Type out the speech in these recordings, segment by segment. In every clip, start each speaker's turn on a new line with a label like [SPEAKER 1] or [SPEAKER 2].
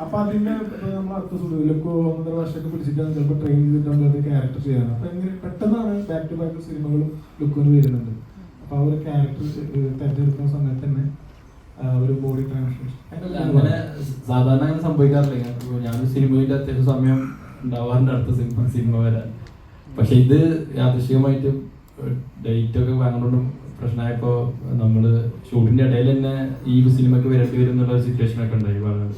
[SPEAKER 1] അപ്പൊ
[SPEAKER 2] അതിന്റെ നമ്മൾ അടുത്ത സുഖിലൊക്കെ ഒന്നര വർഷമൊക്കെ പിടിച്ചിട്ടാണ് ചിലപ്പോൾ ട്രെയിൻ ചെയ്തിട്ടാണ് അത് ക്യാരക്ടർ ചെയ്യാറ് അപ്പൊ എങ്ങനെ പെട്ടെന്നാണ് ബാക്ക് ടു ബാക്ക് സിനിമകളും ലുക്കോന് വരുന്നുണ്ട് അപ്പൊ ആ ഒരു ക്യാരക്ടർ തെരഞ്ഞെടുക്കുന്ന സമയത്ത് തന്നെ ഒരു ബോഡി
[SPEAKER 3] അങ്ങനെ സാധാരണ അങ്ങനെ സംഭവിക്കാറില്ല. ഞാൻ സിനിമയിൽ അത്യാവശ്യം സമയം ഉണ്ടാവാറുണ്ട് അടുത്ത സിനിമ സിനിമ വരാൻ പക്ഷെ ഇത് യാദൃശികമായിട്ട് ഡേറ്റ് ഒക്കെ വാങ്ങുന്നതുകൊണ്ടും പ്രശ്നമായപ്പോ നമ്മൾ ഷൂട്ടിന്റെ ഇടയിൽ തന്നെ ഈ സിനിമക്ക് വരേണ്ടി വരും എന്നുള്ള സിറ്റുവേഷൻ ഒക്കെ ഉണ്ടായി പറഞ്ഞത്.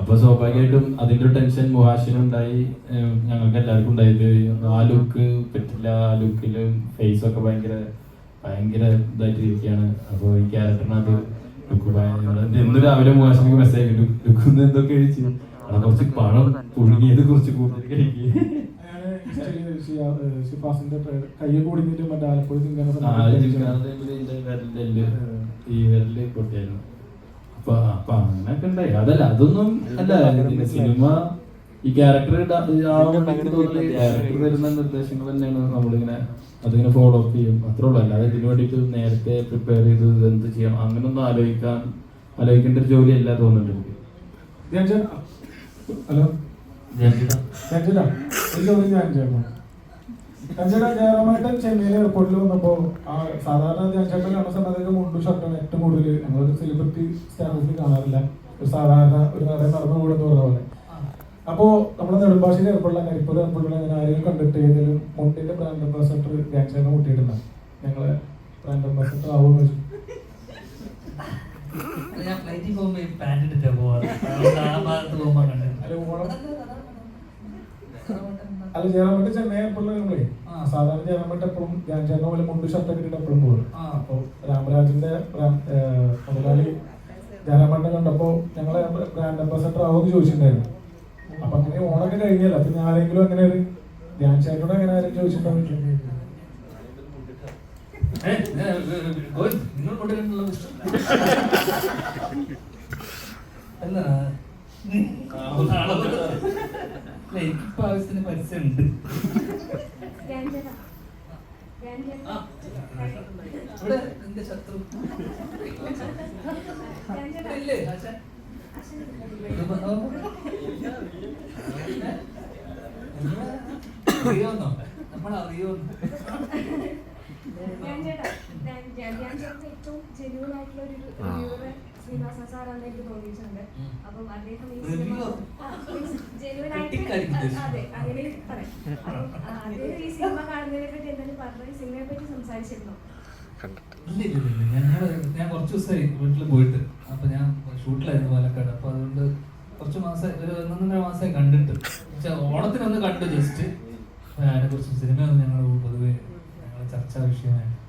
[SPEAKER 3] അപ്പൊ സ്വാഭാവികമായിട്ടും അതിന്റെ ഒരു ടെൻഷൻ മുഹാശിനും ഉണ്ടായി. ഞങ്ങൾക്ക് എല്ലാവർക്കും ഉണ്ടായത് ആ ലുക്ക് പറ്റില്ല. ആ ലുക്കിലും ഫേസ് ഒക്കെ ഭയങ്കര ഭയങ്കര ഇതായിട്ട് അപ്പോൾ അപ്പൊ ഈ ക്യാരക്ടറിനത് ഇന്ന് രാവിലെ മോശം മെസ്സേജ് ലുക്ക് എന്തൊക്കെ കഴിച്ചു? അവിടെ കുറച്ച് പണം പുഴുങ്ങിയത് കുറച്ച് കൂടുതൽ കഴിക്കുക
[SPEAKER 2] ഷിഫാസിന്റെ കൂടിഞ്ഞിട്ട് മറ്റേ ആലപ്പുഴ
[SPEAKER 3] ഈ വിരൽ പൊട്ടിയായിരുന്നു. അപ്പൊ അപ്പൊ അങ്ങനെയൊക്കെ ഉണ്ടായി. അതല്ല അതൊന്നും അല്ല സിനിമ ഈ ക്യാരക്ടർ ക്യാരക്ടർ വരുന്ന നിർദ്ദേശങ്ങൾ തന്നെയാണ് നമ്മളിങ്ങനെ അതിങ്ങനെ ഫോളോ അപ്പ് ചെയ്യും. അത്രേ ഉള്ളൂ. അല്ലാതെ ഇതിനു വേണ്ടിയിട്ട് നേരത്തെ പ്രിപ്പയർ ചെയ്ത് എന്ത് ചെയ്യാം അങ്ങനൊന്നും ആലോചിക്കാൻ ആലോചിക്കേണ്ട ഒരു ജോലിയല്ല തോന്നുന്നുണ്ട് എനിക്ക്.
[SPEAKER 2] ഹലോ. രഞ്ജിത ജയറാമേട്ടൻ ചെന്നൈയിൽ എയർപോർട്ടിൽ വന്നപ്പോ ആ സാധാരണ ജയചേട്ടൻ കാണുന്ന സമയത്തൊക്കെ മുണ്ടും ഷർട്ടാണ് ഏറ്റവും കൂടുതൽ നമ്മളൊരു സെലിബ്രിറ്റി സ്റ്റാറ്റസിൽ കാണാറില്ല. ഒരു സാധാരണ ഒരു നടൻ നടന്നു കൂടുന്ന പറഞ്ഞ പോലെ. അപ്പോ നമ്മുടെ നെടുമ്പാശ്ശേരി എയർപോർട്ടിലെ കരിപ്പൂർ എയർപോർട്ടിൽ അങ്ങനെ ആരെങ്കിലും കണ്ടിട്ട് ഏതെങ്കിലും മുണ്ടിന്റെ ബ്രാൻഡ് അംബാസഡർ ജയചേട്ടനെ കൂട്ടിയിട്ടുണ്ടോ? ഞങ്ങളെ ബ്രാൻഡ് അംബാസഡർ ആവുമെന്ന് വെച്ചു.
[SPEAKER 1] അത് ഞാൻ ഫ്ലൈറ്റിൽ പോകുമ്പോ ഈ പാന്റ് ഇട്ടിട്ടാ പോവാറ് അതുകൊണ്ട് ആ ഭാഗത്ത് പോകുമ്പോ കണ്ടത്
[SPEAKER 2] അല്ല, ഓണം അല്ല ചെന്നൈ എയർപോർട്ടിൽ നമ്മളെ
[SPEAKER 1] ആ.
[SPEAKER 2] സാധാരണ ജയറാമേട്ടൻ എപ്പോഴും ഞാൻ ചേർന്ന പോലെ മുണ്ട് ഷർട്ടൊക്കെ ഇട്ടിട്ട് എപ്പോഴും പോകും
[SPEAKER 1] ആ.
[SPEAKER 2] അപ്പൊ രാമരാജിന്റെ മുതലാളി ജയറാമേട്ടനെ കണ്ടപ്പോ ഞങ്ങളെ ബ്രാൻഡ് അംബാസഡർ ആവുമെന്ന് ചോദിച്ചിട്ടുണ്ടായിരുന്നു. അപ്പൊ അങ്ങനെ ഓണൊക്കെ കഴിഞ്ഞല്ലോ. അപ്പൊ ഞാൻ ആരെങ്കിലും അങ്ങനെ ഒരു ധ്യാൻ ചേട്ടനോട് അങ്ങനെ ആരെങ്കിലും
[SPEAKER 1] ചോദിച്ചിട്ടുണ്ടോ അല്ല എനിക്കിപ്പോ ആവശ്യത്തിന്. ഇവിടെ എന്റെ ശത്രു. ഇല്ലേ? അറിയോന്നോ നമ്മൾ അറിയോന്നോ
[SPEAKER 4] ഏറ്റവും ജെന്യൂൻ ആയിട്ടുള്ള ഒരു റിവ്യൂവർ ശ്രീനിവാസ സാറാണ് എനിക്ക് തോന്നിയിട്ടുണ്ട്.
[SPEAKER 1] ഉം.
[SPEAKER 4] അപ്പം അദ്ദേഹം ഈ സിനിമ
[SPEAKER 1] Reviewer?
[SPEAKER 4] ആയിട്ട് അതെ അങ്ങനെ പറയാം. ആ, അദ്ദേഹം ഈ സിനിമ കാണുന്നതിനെ പറ്റി എന്തെങ്കിലും പറഞ്ഞു ഈ സിനിമയെ പറ്റി സംസാരിച്ചിരുന്നു?
[SPEAKER 1] ഞാൻ കുറച്ച് ദിവസമായി വീട്ടിൽ പോയിട്ട്. അപ്പൊ ഞാൻ ഷൂട്ടിലായിരുന്നു പാലക്കാട്. അപ്പൊ അതുകൊണ്ട് കുറച്ച് മാസം ഒരു ഒന്നൊന്നര മാസമായി കണ്ടിട്ട്. പക്ഷെ ഓണത്തിനൊന്ന് കണ്ടു ജസ്റ്റ് അതിനെ കുറിച്ച് സിനിമയൊന്നും ഞങ്ങൾ പൊതുവെ ഞങ്ങൾ ചർച്ചാ വിഷയമായിട്ട്